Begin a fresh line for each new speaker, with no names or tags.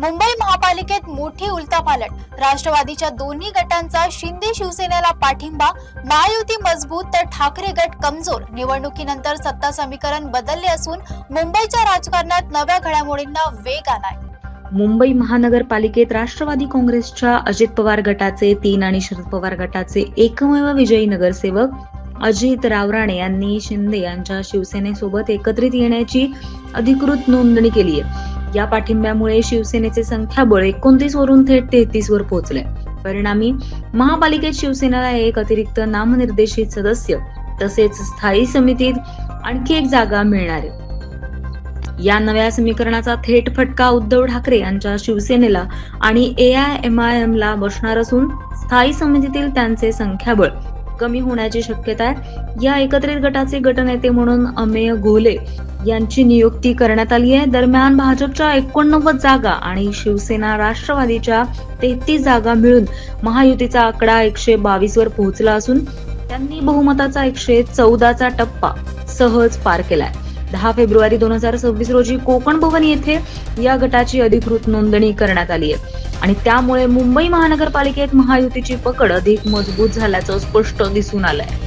मुंबई महापालिकेत मोठी उलटापालट राष्ट्रवादीच्या दोन्ही गटांचा शिंदे शिवसेनेला पाठिंबा महायुती मजबूत तर ठाकरे गट कमजोर. निवडणुकीनंतर सत्ता समीकरण बदलले असून मुंबईच्या राजकारणात नव्या घडामोडींना वेग आलाय.
मुंबई महानगरपालिकेत राष्ट्रवादी काँग्रेसच्या अजित पवार गटाचे तीन आणि शरद पवार गटाचे एकमेव विजयी नगरसेवक अजित रावराणे यांनी शिंदे यांच्या शिवसेनेसोबत एकत्रित येण्याची अधिकृत नोंदणी केली आहे. या पाठिंब्यामुळे शिवसेनेचे संख्याबळ एकोणतीस वरून थेट तेहतीस वर पोहोचले परिणामी महापालिकेत शिवसेनेला एक अतिरिक्त नामनिर्देशित सदस्य तसेच स्थायी समितीत आणखी एक जागा मिळणार आहे. या नव्या समीकरणाचा थेट फटका उद्धव ठाकरे यांच्या शिवसेनेला आणि A I M I M ला बसणार असून स्थायी समितीतील त्यांचे संख्याबळ कमी होण्याची शक्यता आहे. या एकत्रित गटाचे गटनेते म्हणून अमेय घोले यांची नियुक्ती करण्यात आली आहे. दरम्यान भाजपच्या एकोणनव्वद जागा आणि शिवसेना राष्ट्रवादीच्या तेहतीस जागा मिळून महायुतीचा आकडा एकशे बावीस वर पोहोचला असून त्यांनी बहुमताचा एकशे चौदाचा टप्पा सहज पार केलाय. दहा फेब्रुवारी दोन हजार सव्वीस रोजी कोकण भवन येथे या गटाची अधिकृत नोंदणी करण्यात आली आहे. आणि त्यामुळे मुंबई महानगरपालिकेत महायुतीची पकड अधिक मजबूत झाल्याचं स्पष्ट दिसून आलंय.